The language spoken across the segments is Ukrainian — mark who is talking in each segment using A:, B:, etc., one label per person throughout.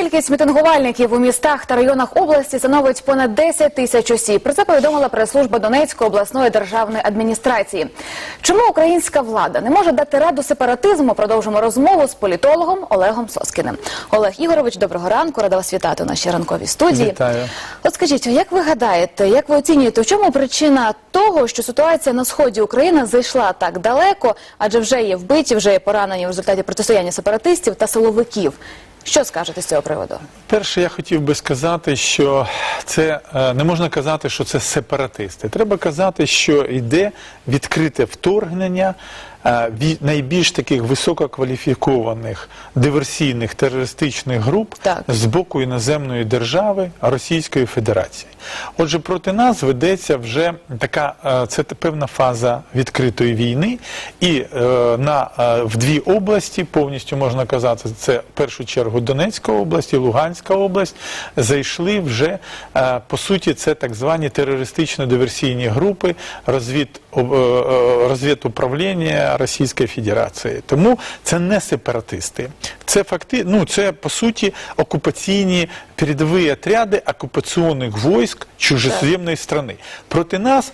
A: Кількість мітингувальників у містах та районах області становить понад 10 тисяч осіб. Про це повідомила прес-служба Донецької обласної державної адміністрації. Чому українська влада не може дати раду сепаратизму? Продовжимо розмову з політологом Олегом Соскіним. Олег Ігорович, доброго ранку. Рада вас вітати у нашій ранковій студії.
B: Вітаю.
A: От скажіть, як ви гадаєте, як ви оцінюєте, в чому причина того, що ситуація на сході України зайшла так далеко, адже вже є вбиті, вже є поранені в результаті протистояння сепаратистів та силовиків? Що скажете з цього приводу?
B: Перше, я хотів би сказати, що це е, не можна казати, що це сепаратисти. Треба казати, що йде відкрите вторгнення е, найбільш таких висококваліфікованих диверсійних терористичних груп
A: Так.
B: з боку іноземної держави Російської Федерації. Отже, проти нас ведеться вже така е, це певна фаза відкритої війни, і е, на е, в дві області повністю можна казати, це в першу чергу Донецька область і Луганська область зайшли вже по суті, це так звані терористично-диверсійні групи розвід розвідуправління Російської Федерації. Тому це не сепаратисти. Це факти, ну це по суті окупаційні передові отряди окупаційних військ чужеземної страны. Проти нас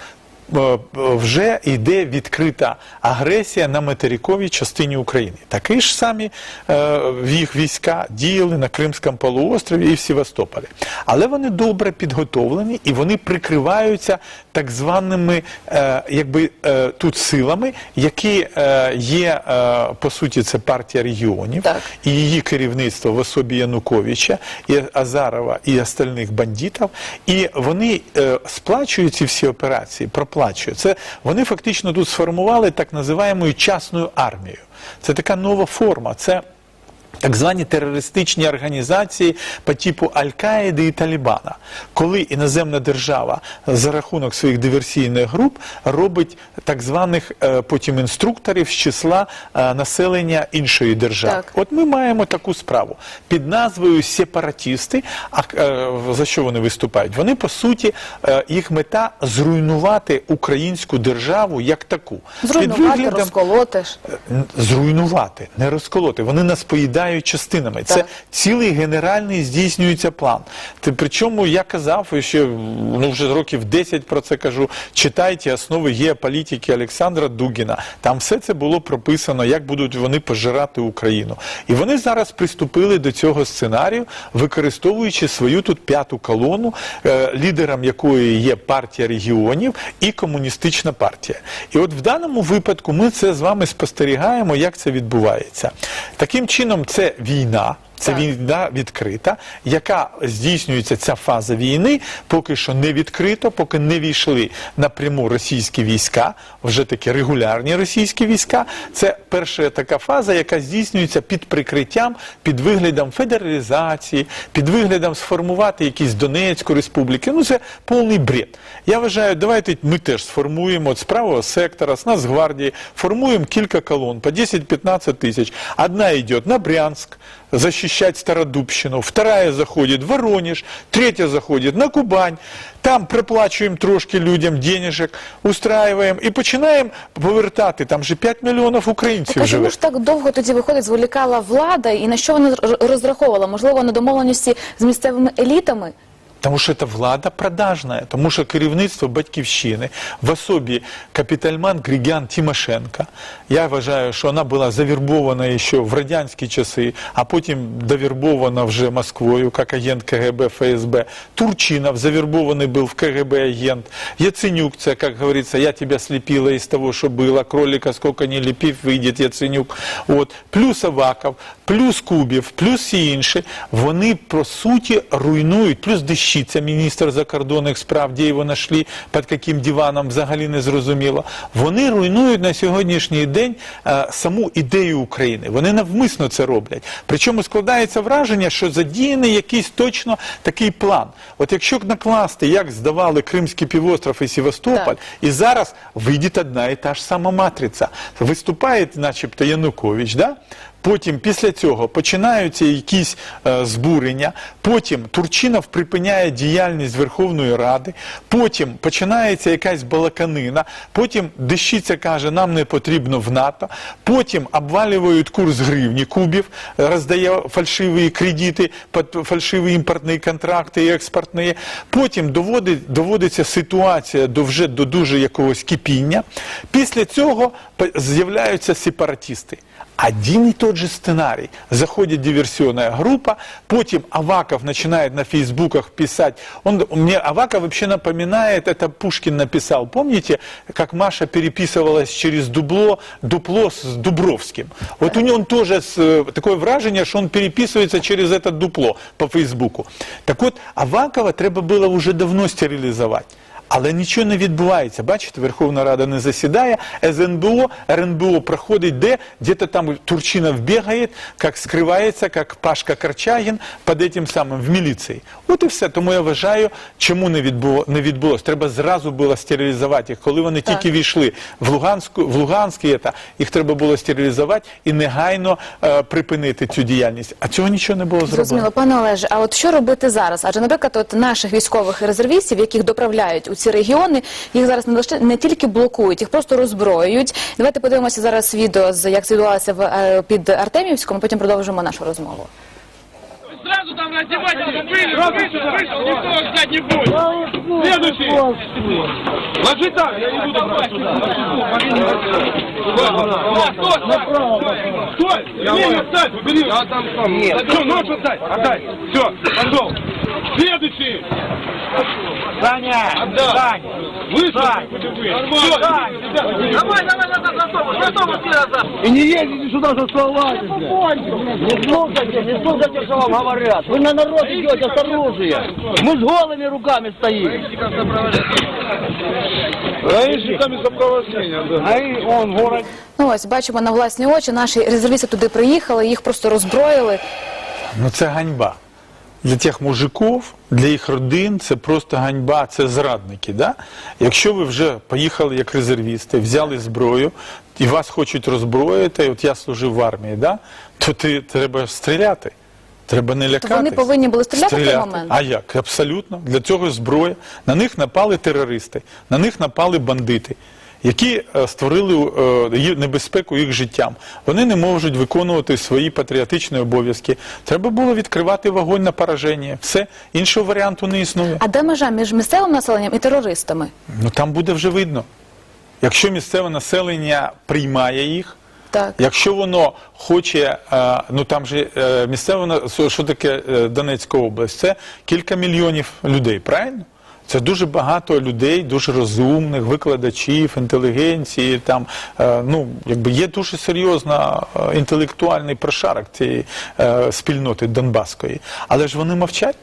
B: вже йде відкрита агресія на материковій частині України. Такі ж самі е, їх війська діяли на Кримському полуострові і в Севастополі. Але вони добре підготовлені і вони прикриваються так званими е, якби, е, тут силами, які е, є, е, по суті, це партія регіонів
A: Так.
B: і її керівництво в особі Януковича, і Азарова, і остальних бандитів, і вони е, сплачують ці всі операції, проплачують. Це вони фактично тут сформували так називаємо частну армію. Це така нова форма. Це так звані терористичні організації по типу Аль-Каїди і Талібана, коли іноземна держава за рахунок своїх диверсійних груп робить так званих е, потім інструкторів з числа е, населення іншої держави.
A: Так.
B: От ми маємо таку справу під назвою сепаратісти. А е, за що вони виступають? Вони по суті їх мета зруйнувати українську державу як таку.
A: Зруйнувати,
B: виглядом-
A: розколоти ж.
B: зруйнувати, не розколоти. Вони нас поїдають частинами. Це
A: Так.
B: цілий генеральний здійснюється план. Ти, причому я казав і ще ну, вже років 10 про це кажу. Читайте основи геополітики Олександра Дугіна. Там все це було прописано, як будуть вони пожирати Україну. І вони зараз приступили до цього сценарію, використовуючи свою тут п'яту колону, е, лідером якої є партія регіонів і комуністична партія. І от в даному випадку ми це з вами спостерігаємо, як це відбувається. Таким чином, це війна. Це
A: Так.
B: війна відкрита, яка здійснюється ця фаза війни, поки що не відкрито, поки не війшли напряму російські війська, вже такі регулярні російські війська. Це перша така фаза, яка здійснюється під прикриттям, під виглядом федералізації, під виглядом сформувати якісь Донецьку республіки. Ну це повний бред. Я вважаю, давайте ми теж сформуємо от з правого сектора, з Нацгвардії, формуємо кілька колон по 10-15 тисяч. Одна йде на Брянск, защищать Стародубщину, вторая заходит в Воронеж, третья заходит на Кубань, там приплачуємо трошки людям денежек, устраиваем і починаємо повертати, там же 5 мільйонів українців
A: а чому
B: живе.
A: ж так довго тоді виходить, зволікала влада і на що вона розраховувала? Можливо, на домовленості з місцевими елітами?
B: Тому що це влада продажна, тому що керівництво батьківщини в особі капітальман Григян Тимошенко. Я вважаю, що вона була завірбована ще в радянські часи, а потім довірбована вже Москвою, як агент КГБ, ФСБ. Турчинов завірбований був в КГБ агент. Яценюк, це, як говориться, я тебе слепила із того, що було, кролика сколько не ліпів, вийде Яценюк. От. Плюс Аваков, плюс Кубів, плюс всі інші, вони, по суті, руйнують, плюс Дещиця, міністр закордонних справ, де його знайшли, під яким диваном, взагалі не зрозуміло. Вони руйнують на сьогоднішній день е, саму ідею України. Вони навмисно це роблять. Причому складається враження, що задіяний якийсь точно такий план. От якщо накласти, як здавали Кримський півостров і Севастополь,
A: Так.
B: і зараз вийде одна і та ж сама матриця. Виступає, начебто, Янукович, да? Потім після цього починаються якісь е, збурення. Потім Турчинов припиняє діяльність Верховної Ради. Потім починається якась балаканина. Потім Дещиця каже, нам не потрібно в НАТО. Потім обвалюють курс гривні кубів, роздає фальшиві кредити, фальшиві імпортні контракти і експортні. Потім доводить, доводиться ситуація до вже до дуже якогось кипіння. Після цього з'являються сепаратисти Один и тот же сценарий. Заходит диверсионная группа, потом Аваков начинает на фейсбуках писать. Он, мне Аваков вообще напоминает, это Пушкин написал, помните, как Маша переписывалась через дубло, дупло с Дубровским? Вот у него он тоже с, э, такое вражение, что он переписывается через это дупло по Фейсбуку. Так от, Авакова треба було вже давно стерилізувати. Але нічого не відбувається. Бачите, Верховна Рада не засідає, СНБО, РНБО проходить де, где-то там Турчинов бігає, як скривається, як Пашка Корчагін під этим самим в міліції. От і все. Тому я вважаю, чому не відбуло не відбулось. Треба зразу було стерилізувати їх. Коли вони
A: Так.
B: тільки війшли в Луганську, в Луганський, ета, їх треба було стерилізувати і негайно е, припинити цю діяльність. А цього нічого не було зроблено.
A: Зрозуміло, пане Олеже, а от що робити зараз? Адже, наприклад, от наших військових резервістів, яких доправляють у ці регіони, їх зараз не лише не тільки блокують, їх просто роззброюють. Давайте подивимося зараз відео з як це відбувалося в е, під Артемівськом. Потім продовжимо нашу розмову.
C: Сразу там раздевайтесь, вышел, вышел, вышел, никто вас ждать не будет. Следующий. Ложи так, я не буду брать сюда. Стой, стой, стой. Ремень отдай, убери. Я там сам. Нет. Что, нож отдай, отдай. Все, пошел. Следующий.
D: Саня!
C: Отдай.
D: Саня!
C: Вышел.
D: Сань.
C: Нормально. Давай, давай, назад, назад, назад, назад.
D: И не ездите сюда за словами, Не слушайте, не слушайте, что вам говорят. Вы на народ идете с оружием. Мы с голыми руками стоим.
C: Гаишниками сопровождения, да.
D: А и он город.
A: Ну ось бачимо на власні очі. Наші резервісти туди приїхали, їх просто роззброїли.
B: Ну це ганьба. Для тих мужиків, для їх родин це просто ганьба, це зрадники. Да? Якщо ви вже поїхали як резервісти, взяли зброю і вас хочуть роззброїти, от я служив в армії, да? то ти треба стріляти. Треба не лякатись.
A: вони повинні були стріляти в той момент?
B: А як? Абсолютно. Для цього зброя. На них напали терористи, на них напали бандити. Які е, створили е, небезпеку їх життям, вони не можуть виконувати свої патріотичні обов'язки. Треба було відкривати вогонь на пораження. Все іншого варіанту не існує.
A: А де межа між місцевим населенням і терористами?
B: Ну там буде вже видно. Якщо місцеве населення приймає їх,
A: Так.
B: Якщо воно хоче, е, ну там же е, місцево на- що- таке Донецька область? Це кілька мільйонів людей, правильно? Це дуже багато людей, дуже розумних, викладачів, інтелігенції. Там е, ну якби є дуже серйозна е, інтелектуальний прошарок цієї е, спільноти Донбаської, але ж вони мовчать.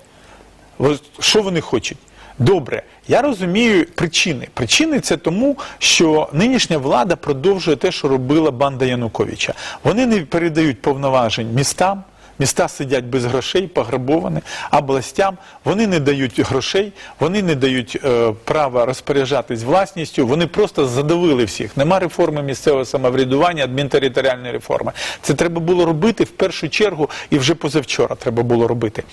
B: Що вони хочуть? Добре, я розумію причини. Причини це тому, що нинішня влада продовжує те, що робила банда Януковича. Вони не передають повноважень містам. Міста сидять без грошей, пограбовані, областям. Вони не дають грошей, вони не дають е, права розпоряджатись власністю. Вони просто задавили всіх. Нема реформи місцевого самоврядування, адмінтериторіальної реформи. Це треба було робити в першу чергу, і вже позавчора треба було робити.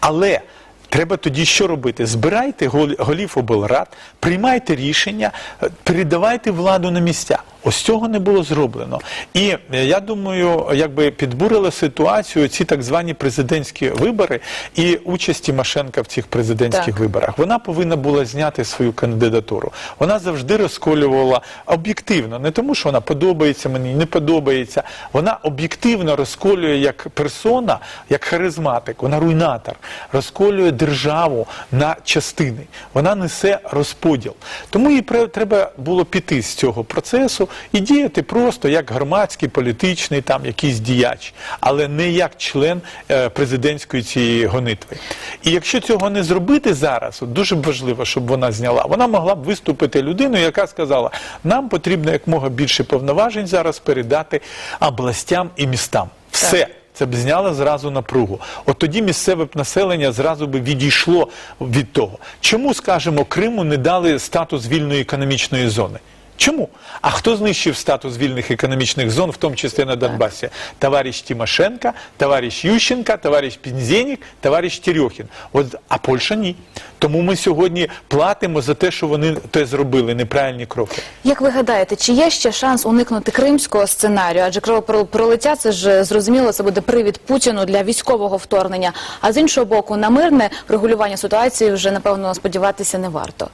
B: Але Треба тоді що робити? Збирайте голів облрад, приймайте рішення, е, передавайте владу на місця. Ось цього не було зроблено. І е, я думаю, якби підбурили ситуацію ці так звані президентські вибори і участь Тимошенка в цих президентських
A: Так.
B: виборах. Вона повинна була зняти свою кандидатуру. Вона завжди розколювала об'єктивно, не тому, що вона подобається мені, не подобається. Вона об'єктивно розколює як персона, як харизматик, вона руйнатор, розколює державу на частини. Вона несе розподіл. Тому їй треба було піти з цього процесу і діяти просто як громадський, політичний там якийсь діяч, але не як член е, президентської цієї гонитви. І якщо цього не зробити зараз, от дуже б важливо, щоб вона зняла, вона могла б виступити людиною, яка сказала, нам потрібно якмога більше повноважень зараз передати областям і містам. Все. Це б зняло зразу напругу. От тоді місцеве б населення зразу би відійшло від того. Чому, скажімо, Криму не дали статус вільної економічної зони? Чому? А хто знищив статус вільних економічних зон, в тому числі на Донбасі? Товариш Тимошенко, товариш Ющенко, товариш Пінзенік, товариш Терехін. От, а Польща ні. Тому ми сьогодні платимо за те, що вони те зробили, неправильні кроки.
A: Як ви гадаєте, чи є ще шанс уникнути кримського сценарію? Адже кровопролиття це ж зрозуміло, це буде привід Путіну для військового вторгнення. А з іншого боку, на мирне врегулювання ситуації вже напевно сподіватися не варто.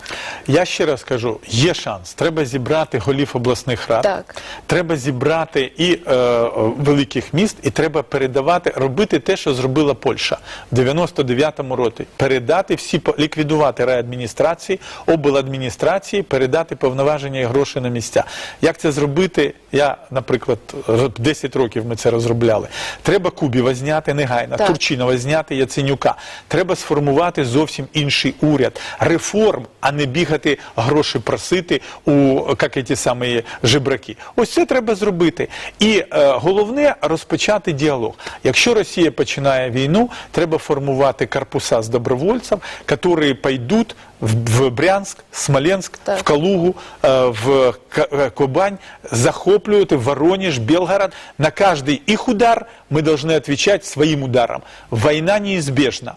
B: Я ще раз кажу, є шанс. Треба зібрати голів обласних рад,
A: Так.
B: треба зібрати і е, е, великих міст, і треба передавати, робити те, що зробила Польща в 99-му році. Передати всі ліквідувати райадміністрації, обладміністрації, передати повноваження і гроші на місця. Як це зробити? Я, наприклад, 10 років ми це розробляли. Треба Кубіва зняти негайно,
A: Так.
B: Турчинова зняти Яценюка. Треба сформувати зовсім інший уряд, реформ, а не бігати гроші просити у як ті самі жебраки. Ось це треба зробити. І е, головне розпочати діалог. Якщо Росія починає війну, треба формувати корпуса з добровольців, які пойдуть в, в Брянськ, Смоленськ,
A: Так.
B: в Калугу, э, в К- э, Кубань, захоплюют и Воронеж, Белгород. На каждый их удар мы должны отвечать своим ударом. Война неизбежна.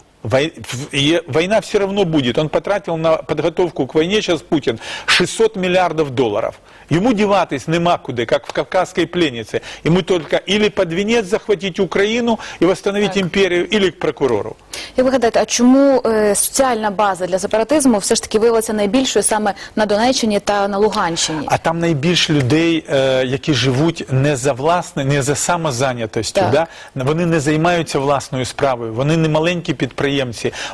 B: И Война все равно будет. Он потратил на подготовку к войне сейчас Путин 600 миллиардов долларов. Ему деватись нема куда, как в кавказской пленнице. Ему только или под венец захватить Украину и восстановить империю, или к прокурору.
A: Як ви гадаєте, а чому е, соціальна база для сепаратизму все ж таки виявилася найбільшою саме на Донеччині та на Луганщині?
B: А там найбільше людей, е, які живуть не за власне, не за самозайнятостю. Да? Вони не займаються власною справою, вони не маленькі підприємці,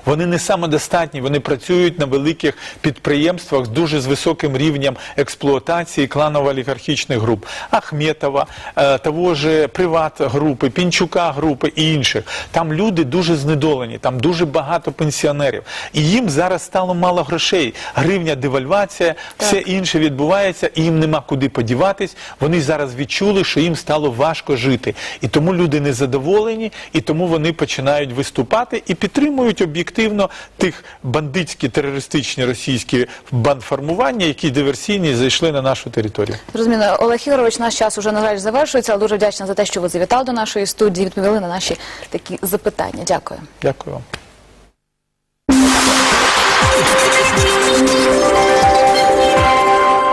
B: вони не самодостатні, вони працюють на великих підприємствах з дуже з високим рівнем експлуатації кланово-олігархічних груп. Ахметова, е, того ж Приват-групи, Пінчука групи і інших. Там люди дуже знедолені, там дуже багато пенсіонерів. І їм зараз стало мало грошей. Гривня девальвація, все інше відбувається, і їм нема куди подіватись. Вони зараз відчули, що їм стало важко жити. І тому люди незадоволені, і тому вони починають виступати і підтримують об'єктивно тих бандитські терористичні російські бандформування, які диверсійні зайшли на нашу територію.
A: Зрозуміло. Олег Ігорович, наш час уже на жаль завершується. але Дуже вдячна за те, що ви завітали до нашої студії. Відповіли на наші такі запитання. Дякую.
B: Дякую вам.